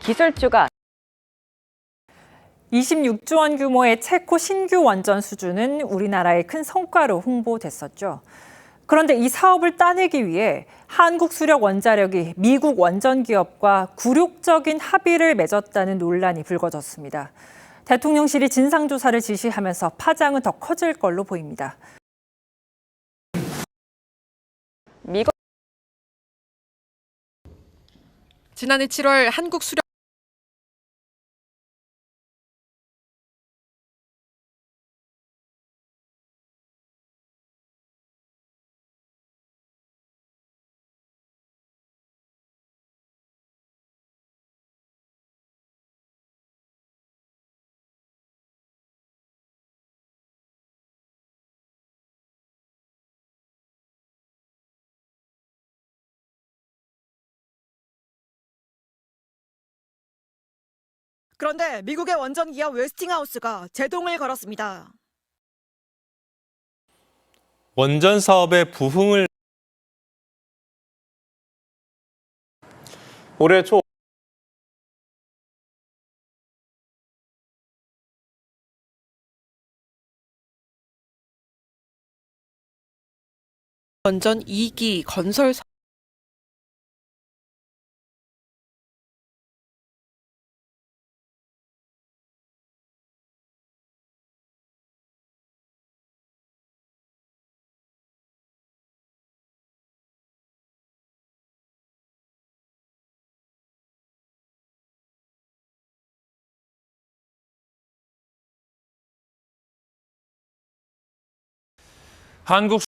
기술주가 26조 원 규모의 체코 신규 원전 수주는 우리나라의 큰 성과로 홍보됐었죠. 그런데 이 사업을 따내기 위해 한국 수력 원자력이 미국 원전 기업과 굴욕적인 합의를 맺었다는 논란이 불거졌습니다. 대통령실이 진상조사를 지시하면서 파장은 더 커질 걸로 보입니다. 미국 지난해 7월 한국 수력 그런데 미국의 원전 기업 웨스팅하우스가 제동을 걸었습니다. 원전 사업의 부흥을 올해 초 원전 2기 건설 한국